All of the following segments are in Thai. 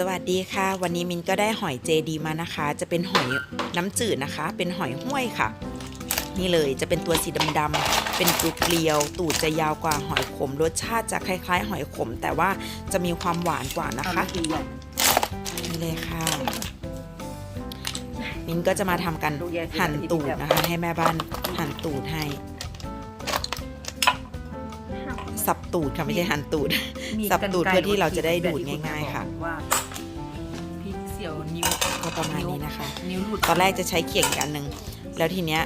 สวัสดีค่ะ วันนี้มินก็ได้หอยเจดีมานะคะ จะเป็นหอยน้ำจืดนะคะ เป็นหอยห้วยค่ะ นี่เลยจะเป็นตัวสีดำๆเป็นกรุบเกลียว ตูดจะยาวกว่าหอยขม รสชาติจะคล้าย ๆ หอยขม แต่ว่าจะมีความหวานกว่านะคะนี่เลยค่ะ มินก็จะมาทำกันหั่นตูดนะคะ ให้แม่บ้านหั่นตูดให้ สับตูดค่ะไม่ใช่หั่นตูด สับตูดเพื่อที่เราจะได้ดูดง่าย ๆ ค่ะ นิ้วก็ประมาณนี้นะคะ นิ้วหลุดตอนแรกจะใช้เขียงอีกอันหนึ่งแล้วทีเนี้ย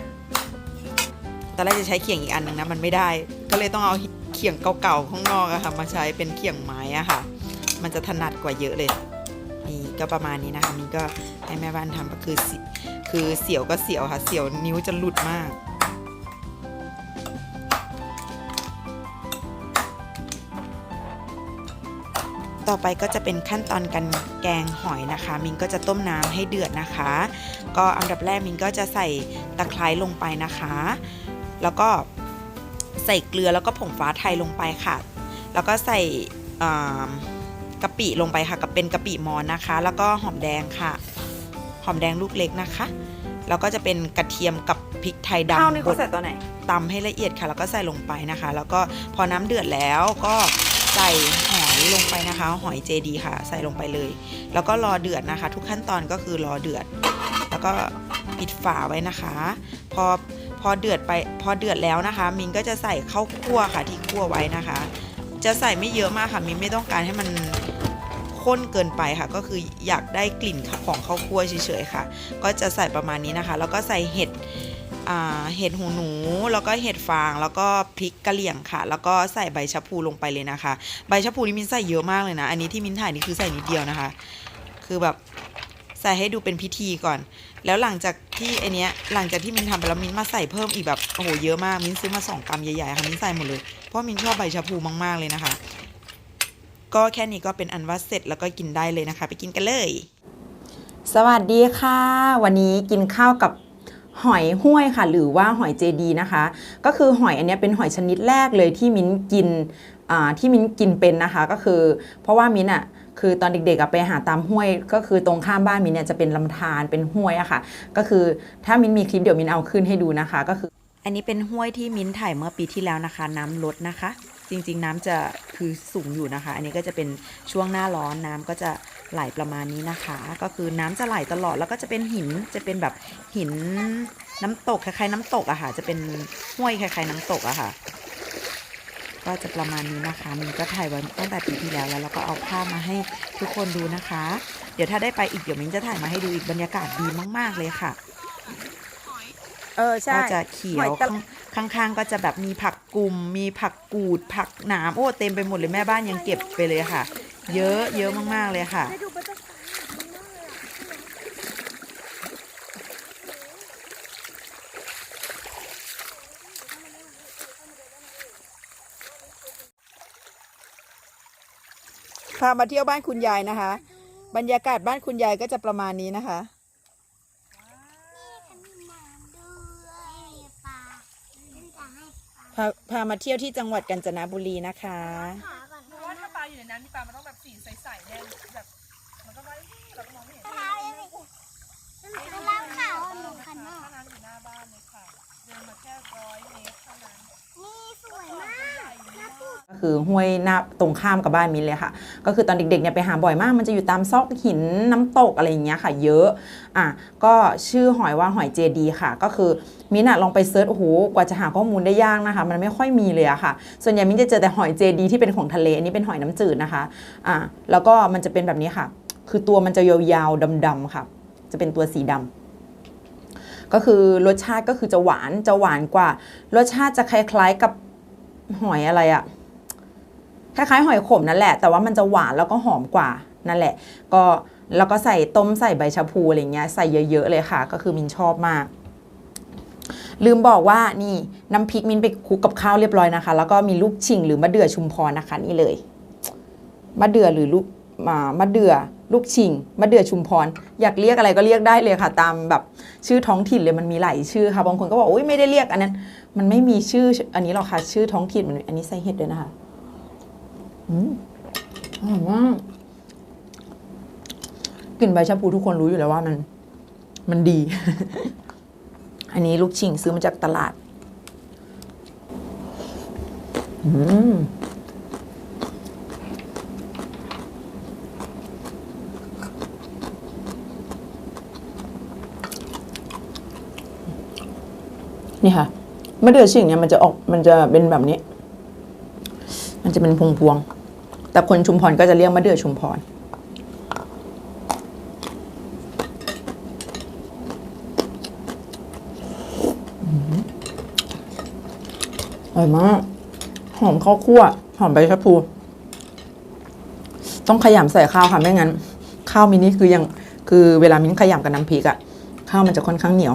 ตอนแรกจะใช้เขียงอีกอันหนึ่งนะมันไม่ได้ ก็เลยต้องเอาเขียงเก่าๆข้างนอกอะค่ะมาใช้เป็นเขียงไม้อะค่ะ มันจะถนัดกว่าเยอะเลยนี่ก็ประมาณนี้นะคะมินก็ให้แม่บ้านทำก็คือสิคือเสียวก็เสียวค่ะ เสียวนิ้วจะหลุดมาก ต่อไปก็จะเป็นขั้นตอนการแกงหอยนะคะ มินก็จะต้มน้ำให้เดือดนะคะ ก็อันดับแรกมินก็จะใส่ตะไคร้ลงไปนะคะ แล้วก็ใส่เกลือแล้วก็ผงฟ้าไทยลงไปค่ะ แล้วก็ใส่อ่ากะปิลงไปค่ะกับเป็นกะปิมอนนะคะ แล้วก็หอมแดงค่ะ หอมแดงลูกเล็กนะคะ แล้วก็จะเป็นกระเทียมกับพริกไทยดำข้าวนี่เขาบดใส่ตอนไหนตำให้ละเอียดค่ะ แล้วก็ใส่ลงไปนะคะ แล้วก็พอน้ำเดือดแล้วก็ ใส่หอยลงไปนะคะ หอยเจดีค่ะ ใส่ลงไปเลย แล้วก็รอเดือดนะคะ ทุกขั้นตอนก็คือรอเดือด แล้วก็ปิดฝาไว้นะคะ พอพอเดือดไปพอเดือดแล้วนะคะ มินก็จะใส่ข้าวคั่วค่ะที่คั่วไว้นะคะ จะใส่ไม่เยอะมากค่ะมินไม่ต้องการให้มันข้นเกินไปค่ะ ก็คืออยากได้กลิ่นของข้าวคั่วเฉยๆค่ะ ก็จะใส่ประมาณนี้นะคะ แล้วก็ใส่เห็ด เห็ดหูหนู แล้วก็เห็ดฟาง แล้วก็พริกกะเหรี่ยงค่ะ แล้วก็ใส่ใบชะพูลงไปเลยนะคะ ใบชะพูนี่มินใส่เยอะมากเลยนะ อันนี้ที่มินถ่ายนี่คือใส่นิดเดียวนะคะ คือแบบใส่ให้ดูเป็นพิธีก่อน แล้วหลังจากที่ไอเนี้ย หลังจากที่มินทำไปแล้วมินมาใส่เพิ่มอีกแบบ โอ้โห เยอะมาก มินซื้อมาสองกรัมใหญ่ๆค่ะ มินใส่หมดเลย เพราะมินชอบใบชะพูมากๆเลยนะคะ ก็แค่นี้ก็เป็นอันว่าเสร็จแล้วก็กินได้เลยนะคะ ไปกินกันเลย สวัสดีค่ะ วันนี้กินข้าวกับ หอยห้วยค่ะ หรือว่าหอยเจดีนะคะ ก็คือหอยอันนี้เป็นหอยชนิดแรกเลยที่มิ้นกินที่มิ้นกินเป็นนะคะก็คือ เพราะว่ามิ้นอะคือตอนเด็กๆไปหาตามห้วย ก็คือตรงข้ามบ้านมิ้นเนี่ยจะเป็นลำธารเป็นห้วยอะค่ะ ก็คือถ้ามิ้นมีคลิปเดี๋ยวมิ้นเอาขึ้นให้ดูนะคะ ก็คือ อันนี้เป็นห้วยที่มิ้นถ่ายเมื่อปีที่แล้วนะคะ น้ำลดนะคะ จริงๆน้ำจะคือสูงอยู่นะคะ อันนี้ก็จะเป็นช่วงหน้าร้อนน้ำก็จะ ไหลประมาณนี้นะคะ ก็คือน้ำจะไหลตลอดแล้วก็จะเป็นหินจะเป็นแบบหินน้ำตกคล้ายๆน้ำตกอะค่ะ จะเป็นห้วยคล้ายๆน้ำตกอะค่ะ ก็จะประมาณนี้นะคะมินก็ถ่ายไว้ตั้งแต่ปีที่แล้วแล้วเราก็เอาภาพมาให้ทุกคนดูนะคะ เดี๋ยวถ้าได้ไปอีกเดี๋ยวมินจะถ่ายมาให้ดูอีกบรรยากาศดีมาก ๆเลยค่ะเออใช่ก็จะเขียวข้างข้างๆก็จะแบบมีผักกุมมีผักกูดผักหนามโอ้เต็มไปหมดเลยแม่บ้านยังเก็บไปเลยค่ะ เยอะเยอะมาก ๆ เลยค่ะ พามาเที่ยวบ้านคุณยายนะคะ บรรยากาศบ้านคุณยายก็จะประมาณนี้นะคะพาพามาเที่ยวที่จังหวัดกาญจนบุรีนะคะ เพราะว่าถ้าปลาอยู่ในน้ำนี่ปลามันต้องแบบสีใสๆแน่แบบมันก็ไม่เราก็มองไม่เห็นล่างขาวหนูคันถ้า น้ำอยู่หน้าบ้านเลยค่ะ เดินมาแค่ร้อยเมตรเท่านั้น นี่สวยมากน้ำปูก็คือห้วยหน้าตรงข้ามกับบ้านมินเลยค่ะ ก็คือตอนเด็กๆเนี่ยไปหาบ่อยมาก มันจะอยู่ตามซอกหินน้ำตกอะไรอย่างเงี้ยค่ะ เยอะอะก็ชื่อหอยว่าหอยเจดีค่ะ ก็คือมินอะลองไปเซิร์ชโอ้โหกว่าจะหาข้อมูลได้ยากนะคะ มันไม่ค่อยมีเลยอะค่ะ ส่วนใหญ่มินจะเจอแต่หอยเจดีที่เป็นของทะเลอันนี้เป็นหอยน้ำจืดนะคะอะแล้วก็มันจะเป็นแบบนี้ค่ะ คือตัวมันจะยาวๆดำๆค่ะ จะเป็นตัวสีดำ ก็คือรสชาติก็คือจะหวานจะหวานกว่า รสชาติจะคล้ายๆกับหอยอะไรอะคล้ายๆหอยขมนั่นแหละ แต่ว่ามันจะหวานแล้วก็หอมกว่านั่นแหละ ก็แล้วก็ใส่ต้มใส่ใบชะพูอะไรเงี้ยใส่เยอะๆเลยค่ะ ก็คือมินชอบมากลืมบอกว่านี่น้ำพริกมินไปคลุกกับข้าวเรียบร้อยนะคะ แล้วก็มีลูกชิงหรือมะเดื่อชุมพรนะคะนี่เลยมะเดื่อหรือลูก มามะเดื่อลูกชิงมะเดื่อชุมพร อยากเรียกอะไรก็เรียกได้เลยค่ะ ตามแบบชื่อท้องถิ่นเลยมันมีหลายชื่อค่ะบางคนก็บอกโอ้ยไม่ได้เรียกอันนั้น มันไม่มีชื่ออันนี้หรอกค่ะ ชื่อท้องถิ่นมันอันนี้ใส่เห็ดด้วยนะคะอืมอร่อยมากกลิ่นใบชะพูทุกคนรู้อยู่แล้วว่ามัน มันดี อันนี้ลูกชิงซื้อมาจากตลาด อืม นี่ค่ะมะเดื่อชิ่งเนี่ยมันจะออกมันจะเป็นแบบนี้ มันจะเป็นพวงพวงๆแต่คนชุมพรก็จะเรียกมะเดื่อชุมพรอร่อยมาก หอมข้าวคั่ว หอมใบชะพูต้องขยำใส่ข้าวค่ะไม่งั้น ข้าวมินนี่คือยังคือเวลามิ้นขยำกับน้ำพริกอะข้าวมันจะค่อนข้างเหนียว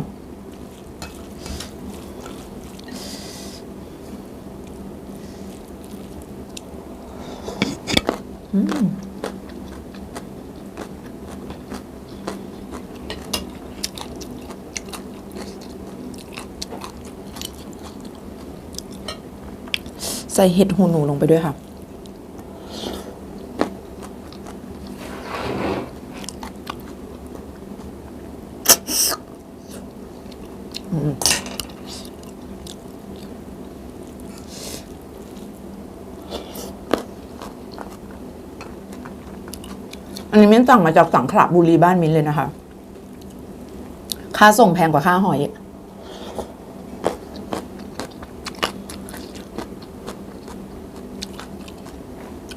ใส่เห็ดหูหนูลงไปด้วยค่ะ อันนี้มิ้นสั่งมาจากสังขละบุรีบ้านมิ้นเลยนะคะ ค่าส่งแพงกว่าค่าหอย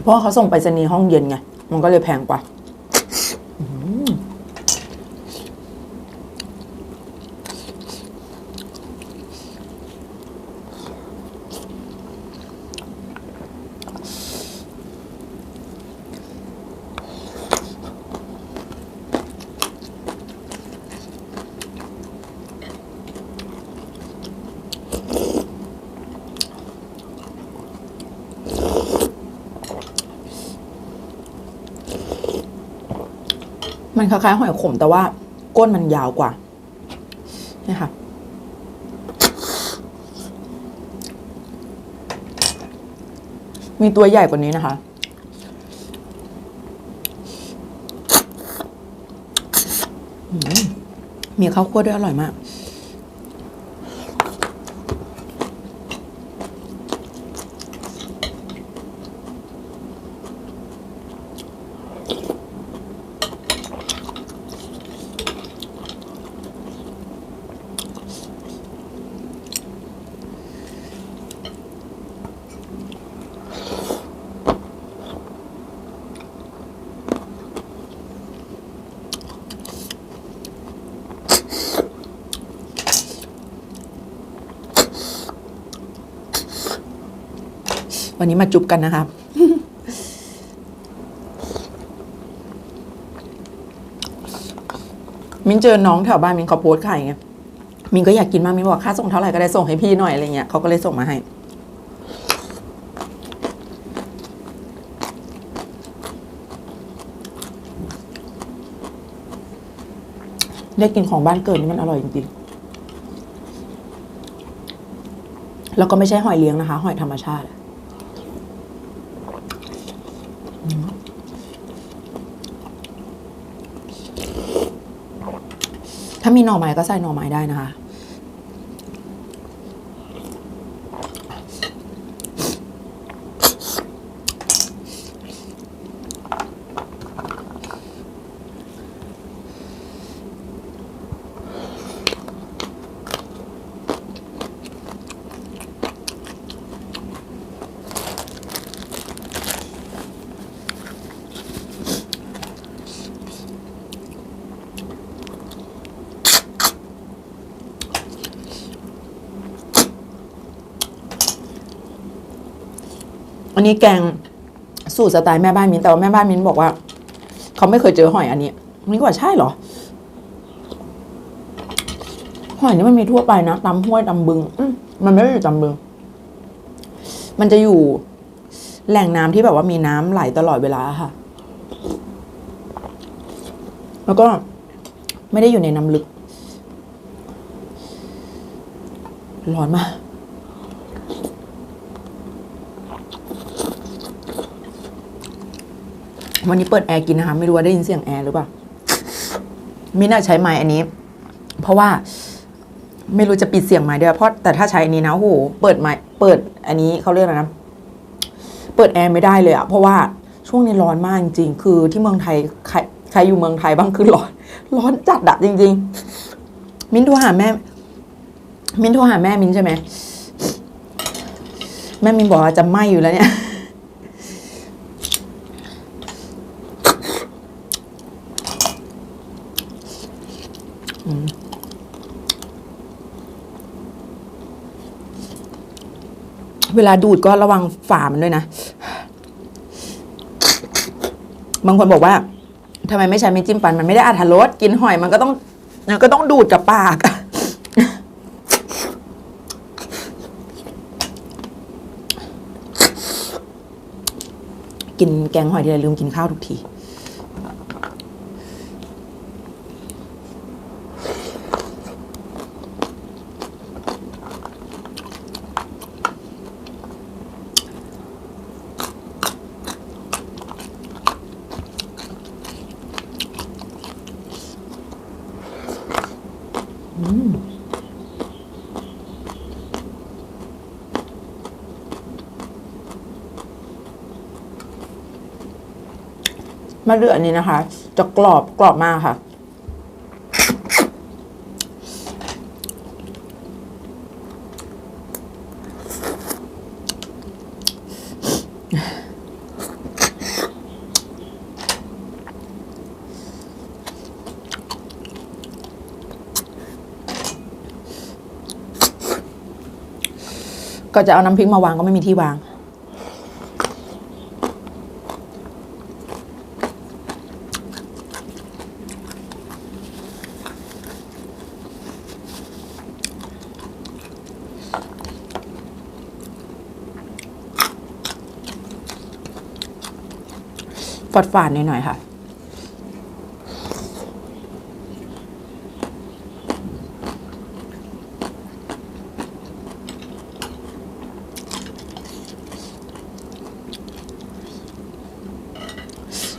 เพราะเขาส่งไปรษณีย์ห้องเย็นไง มันก็เลยแพงกว่า อืม มันคล้ายๆหอยขมแต่ว่าก้นมันยาวกว่านี่ค่ะ มีตัวใหญ่กว่านี้นะคะ มีข้าวคั่วด้วยอร่อยมาก วันนี้มาจุบกันนะครับ มินเจอน้องแถวบ้านมินเขาโพสต์ขายไงมินก็อยากกินมากมินบอกค่าส่งเท่าไหร่ก็ได้ส่งให้พี่หน่อยอะไรเงี้ยเขาก็เลยส่งมาให้ได้กินของบ้านเกิดนี่มันอร่อยจริงๆ แล้วก็ไม่ใช่หอยเลี้ยงนะคะ หอยธรรมชาติ ถ้ามีหน่อไม้ก็ใส่หน่อไม้ได้นะคะ นี้แกงสูตรสไตล์แม่บ้านมิ้นแต่ว่าแม่บ้านมิ้นบอกว่า เขาไม่เคยเจอหอยอันนี้มินก็ว่าใช่เหรอหอยนี่มันมีทั่วไปนะตำห้วยตำบึงมันไม่ได้อยู่ตำบึง มันจะอยู่แหล่งน้ำที่แบบว่ามีน้ำไหลตลอดเวลาค่ะ แล้วก็ไม่ได้อยู่ในน้ำลึก ร้อนมาก วันนี้เปิดแอร์กินนะคะ ไม่รู้ว่าได้ยินเสียงแอร์หรือเปล่ามินท์อะใช้ไม้อันนี้ เพราะว่าไม่รู้จะปิดเสียงไม้ด้วยเพราะแต่ถ้าใช้อันนี้นะโอ้โหเปิดไม้เปิดอันนี้เขาเรียกอะไรนะเปิดแอร์ไม่ได้เลยอะเพราะว่าช่วงนี้ร้อนมากจริงๆคือที่เมืองไทยใครใครอยู่เมืองไทยบ้างคือร้อน ร้อนจัดอะจริง ๆ มิ้นโทรหาแม่ มิ้นโทรหาแม่มิ้นใช่ไหมแม่มิ้นบอกว่าจะไหม้อยู่แล้วเนี่ย อืม เวลาดูดก็ระวังฝ่ามันด้วยนะ บางคนบอกว่าทำไมไม่ใช้ไม่จิ้มฟัน มันไม่ได้อัถรสกินหอยมันก็ต้องมันก็ต้องดูดกับปากกินแกงหอยทีไรลืมกินข้าวทุกที มะเดื่ออันนี้นะคะ จะกรอบกรอบมากค่ะ ก็จะเอาน้ำพริกมาวางก็ไม่มีที่วาง ฝา ดฝาดหน่อยๆค่ะ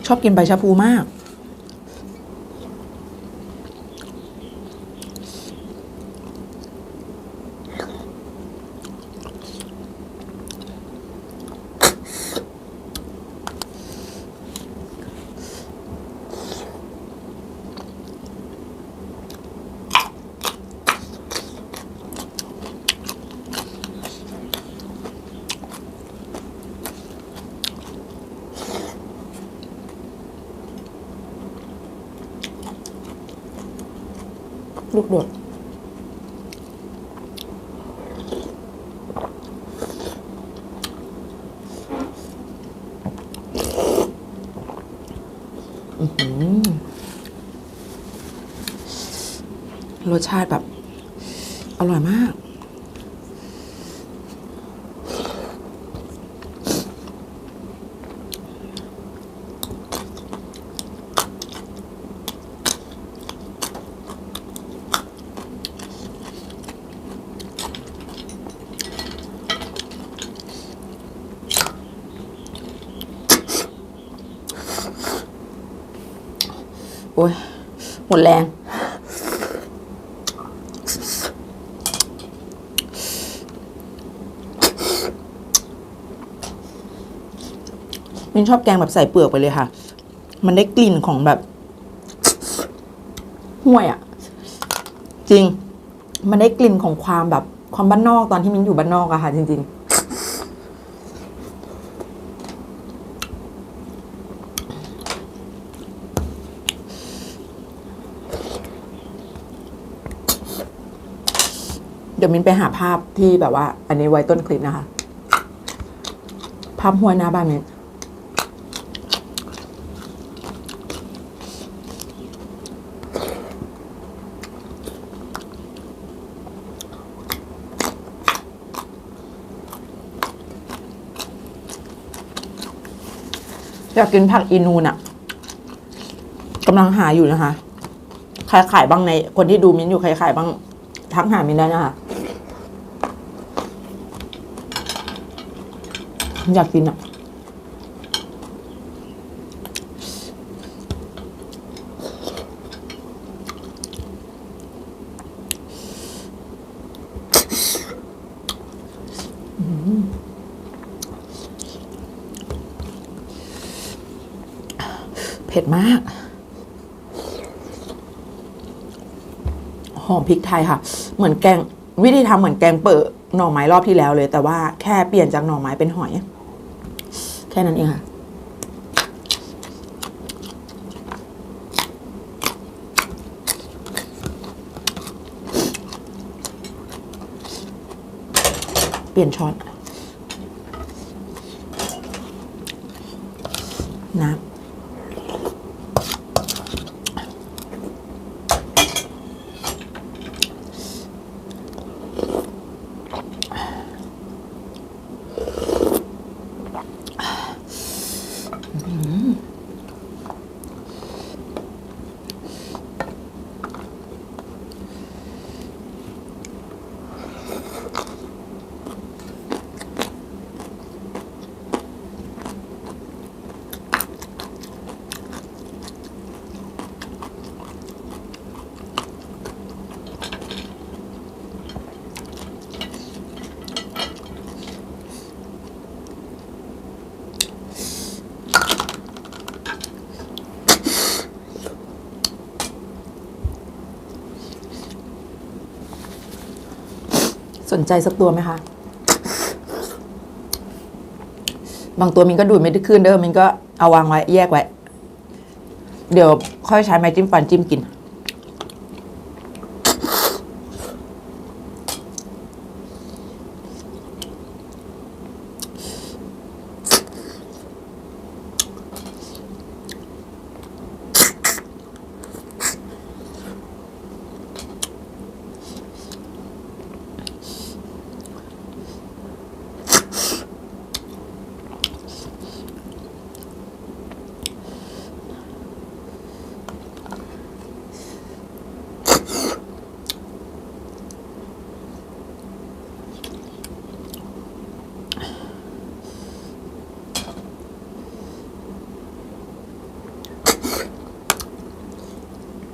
ชอบกินใบชะพูมาก โดดรสชาติแบบ อร่อยมาก โอ้ย หมดแรง มินชอบแกงแบบใส่เปลือกไปเลยค่ะ มันได้กลิ่นของแบบห่วยอะ่ะ จริง มันได้กลิ่นของความแบบความบ้านนอกตอนที่มินอยู่บ้านนอกอะค่ะ จริง ๆ เดี๋ยวมินไปหาภาพที่แบบว่า อันนี้ไว้ต้นคลิปนะคะ ภาพห้วยหน้าบ้านมินอยากกินผักอีนูนอะกำลังหาอยู่นะคะ ใครขายบ้างใน คนที่ดูมินอยู่ใครขายบ้างทักหามินได้นะคะ อยากกินอะเผ็ดมาก หอมพริกไทยค่ะ เหมือนแกง วิธีทำเหมือนแกงเปิดหน่อไม้รอบที่แล้วเลย แต่ว่าแค่เปลี่ยนจากหน่อไม้เป็นหอย แค่นั้นเองค่ะเปลี่ยนช้อนนะ ส นใจสักตัวไหมคะ บางตัวมินก็ดูดไม่ได้ขึ้นเด้อมินก็เอาวางไว้แยกไว้ เดี๋ยวค่อยใช้ไม้จิ้มฟันจิ้มกิน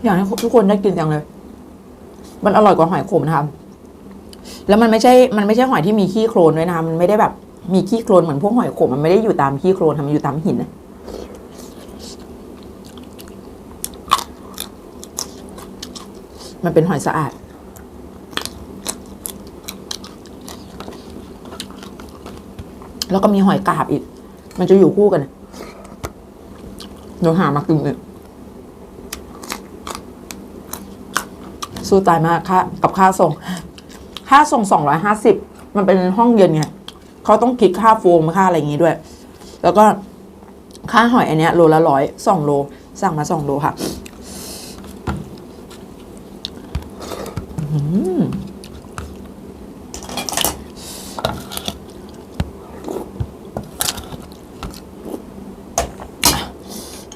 อยากให้ทุกคนได้กินจังเลย มันอร่อยกว่าหอยขมนะคะแล้วมันไม่ใช่ มันไม่ใช่หอยที่มีขี้โคลนด้วยนะคะมันไม่ได้แบบ มีขี้โคลนเหมือนพวกหอยขม มันไม่ได้อยู่ตามขี้โคลนทำมันอยู่ตามหินนะมันเป็นหอยสะอาด แล้วก็มีหอยกาบอีก มันจะอยู่คู่กัน เดี๋ยวหามากินเลย สู้ตายมากค่ากับค่าส่ง ค่าส่งสองร้อยห้าสิบมันเป็นห้องเย็นไงเขาต้องคิดค่าโฟมค่าอะไรอย่างงี้ด้วย แล้วก็ค่าหอยอันเนี้ยโลละร้อยสองโล สั่งมาสองโลค่ะ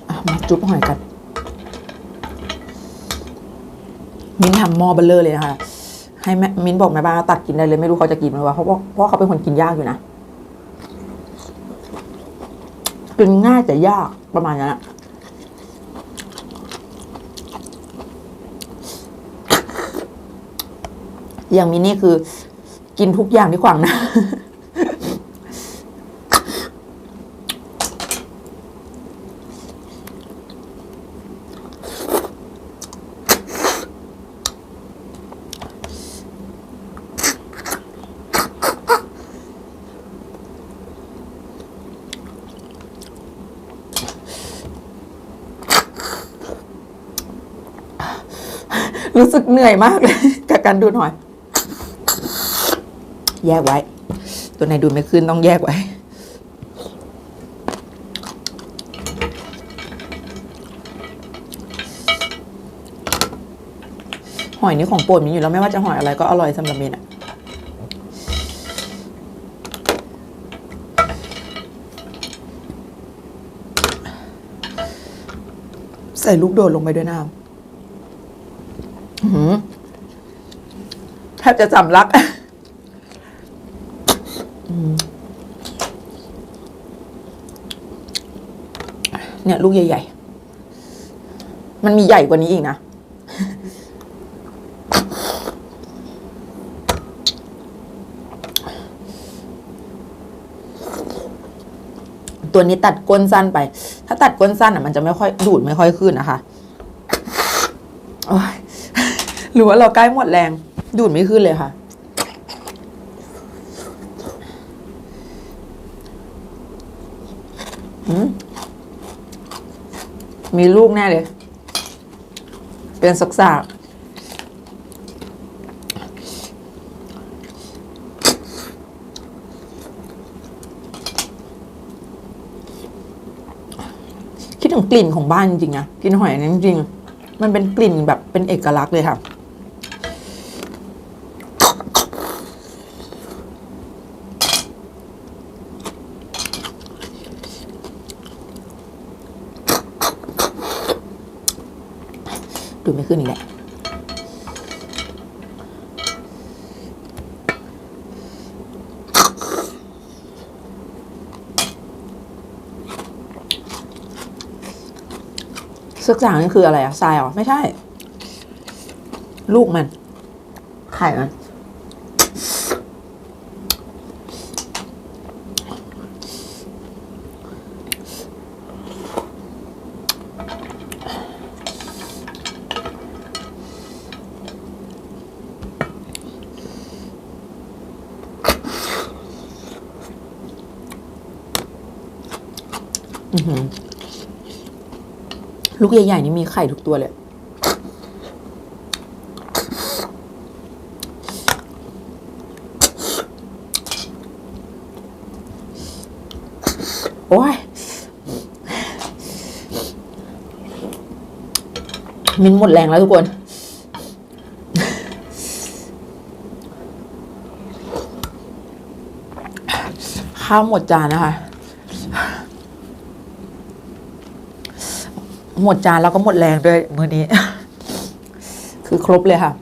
อะมาจุ๊บหอยกัน มิ้นทำหม้อเบลเลอร์เลยนะคะ ให้แม่มิ้นบอกแม่บ้านว่าตักกินได้เลยไม่รู้เขาจะกินไหมวะเพราะว่าเพราะเขาเป็นคนกินยากอยู่นะกินง่ายแต่ยากประมาณนั้นอะย่างมินนี่คือ กินทุกอย่างที่ขวางนะ รู้สึกเหนื่อยมากเลยกับการดูดหอย แยกไว้ ตัวไหนดูไม่ขึ้นต้องแยกไว้ หอยนี่ของโปรดมินอยู่แล้วไม่ว่าจะหอยอะไรก็อร่อยสำหรับมินอะใส่ลูกโดดลงไปด้วยน้ำ อื้อหือแท บจะสำลักเนี่ย ลูกใหญ่ ๆ มันมีใหญ่กว่านี้อีกนะ ตัวนี้ตัดก้นสั้นไป ถ้าตัดก้นสั้นอะ มันจะไม่ค่อยดูดไม่ค่อยขึ้นนะคะหรือว่าเราใกล้หมดแรง ดูดไม่ขึ้นเลยค่ะ มีลูกแน่เลย เป็นสักสากคิดถึงกลิ่นของบ้านจริงๆนะกลิ่นหอยอันนี้จริง มันเป็นกลิ่นแบบเป็นเอกลักษณ์เลยค่ะ ดูไม่ขึ้นอีกแหละซึกสางนี่คืออะไรอะทรายอ๋อไม่ใช่ ลูกมัน ไข่มัน ลูกใหญ่ๆนี่มีไข่ทุกตัวเลย โอ้ย มินหมดแรงแล้วทุกคนข้าวหมดจานนะคะ หมดจานแล้วก็หมดแรงด้วยมือนี้ คือครบเลยค่ะ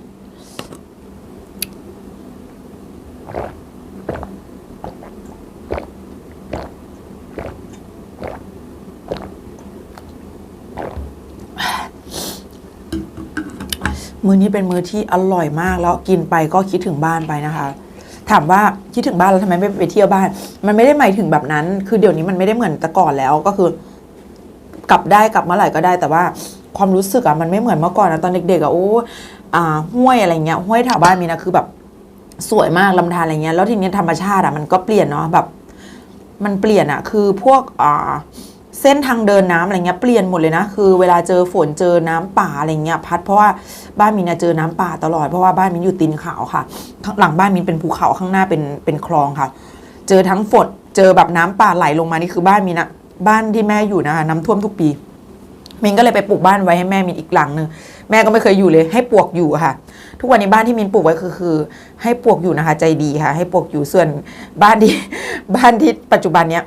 มือนี้เป็นมือที่อร่อยมากแล้วกินไปก็คิดถึงบ้านไปนะคะถามว่าคิดถึงบ้านแล้วทำไมไม่ไปเที่ยวบ้าน มันไม่ได้หมายถึงแบบนั้น คือเดี๋ยวนี้มันไม่ได้เหมือนแต่ก่อนแล้วก็คือ กลับได้กลับเมื่อไหร่ก็ได้ แต่ว่าความรู้สึกอะมันไม่เหมือนเมื่อก่อนนะตอนเด็กๆอะโอ้อ่าห้วยอะไรเงี้ยห้วยแถวบ้านมีนะคือแบบสวยมากลำธารอะไรเงี้ยแล้วทีเนี้ยธรรมชาติอะมันก็เปลี่ยนเนาะแบบ มันเปลี่ยนอะคือพวกอ่าเส้นทางเดินน้ำอะไรเงี้ยเปลี่ยนหมดเลยนะ คือเวลาเจอฝนเจอน้ำป่าอะไรเงี้ยพัดเพราะว่าบ้านมินเนี่ยเจอน้ำป่าตลอดเพราะว่าบ้านมินอยู่ตีนเขาค่ะข้างหลังบ้านมินเป็นภูเขาข้างหน้าเป็นเป็นคลองค่ะ เจอทั้งฝนเจอแบบน้ำป่าไหลลงมานี่คือบ้านมินอะ บ้านที่แม่อยู่นะคะน้ำท่วมทุกปีมินก็เลยไปปลูกบ้านไว้ให้แม่มินอีกหลังหนึ่งแม่ก็ไม่เคยอยู่เลย ให้ปลวกอยู่ค่ะ ทุกวันนี้บ้านที่มินปลูกไว้คือคือ ให้ปลวกอยู่นะคะ ใจดีค่ะ ให้ปลวกอยู่ส่วนบ้านที่บ้านที่ปัจจุบันเนี้ย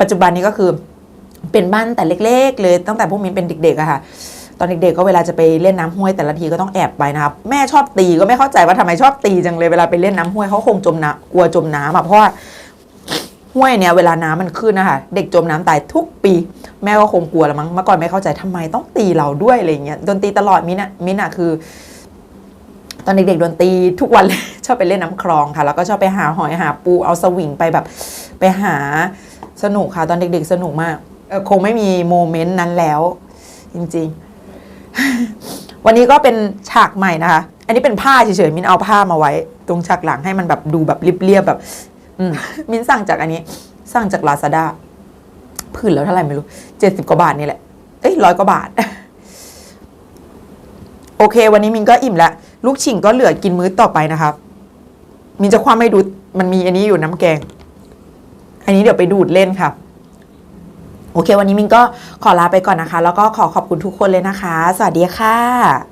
ปัจจุบันนี้ก็คือ เป็นบ้านแต่เล็ก ๆ เลยตั้งแต่พวกมินเป็นเด็กๆอะค่ะ ตอนเด็กๆก็เวลาจะไปเล่นน้ำห้วยแต่ละทีก็ต้องแอบไปนะครับแม่ชอบตีก็ไม่เข้าใจว่าทำไมชอบตีจังเลยเวลาไปเล่นน้ำห้วยเขาคงจมน้ำกลัวจมน้ำอะเพราะว่า ห้วยเนี่ยเวลาน้ำมันขึ้นนะคะเด็กจมน้ำตายทุกปี แม่ก็คงกลัวละมั้งเมื่อก่อนไม่เข้าใจทำไมต้องตีเราด้วยอะไรเงี้ยโดนตีตลอดมินะมินะคือ ตอนเด็กๆโดนตีทุกวันเลยชอบไปเล่นน้ำคลองค่ะ แล้วก็ชอบไปหาหอยหาปูเอาสวิงไปแบบ ไปหาสนุกค่ะ ตอนเด็กๆสนุกมากคงไม่มีโมเมนต์นั้นแล้ว จริงๆ วันนี้ก็เป็นฉากใหม่นะคะ อันนี้เป็นผ้าเฉยๆมินเอาผ้ามาไว้ ตรงฉากหลังให้มันแบบดูแบบเรียบๆแบบ มมินสั่งจากอันนี้ สั่งจากลาซาด้าผืนแล้วเท่าไหร่ไม่รู้เจ็ดสิบกว่าบาทนี่แหละ เอ้ยร้อยกว่าบาท โอเค วันนี้มินก็อิ่มแล้ว ลูกชิงก็เหลือกินมื้อต่อไปนะครับ มินจะคว้าไม่ดูมันมีอันนี้อยู่น้ำแกง อันนี้เดี๋ยวไปดูดเล่นค่ะโอเค วันนี้มินก็ขอลาไปก่อนนะคะ แล้วก็ขอขอบคุณทุกคนเลยนะคะ สวัสดีค่ะ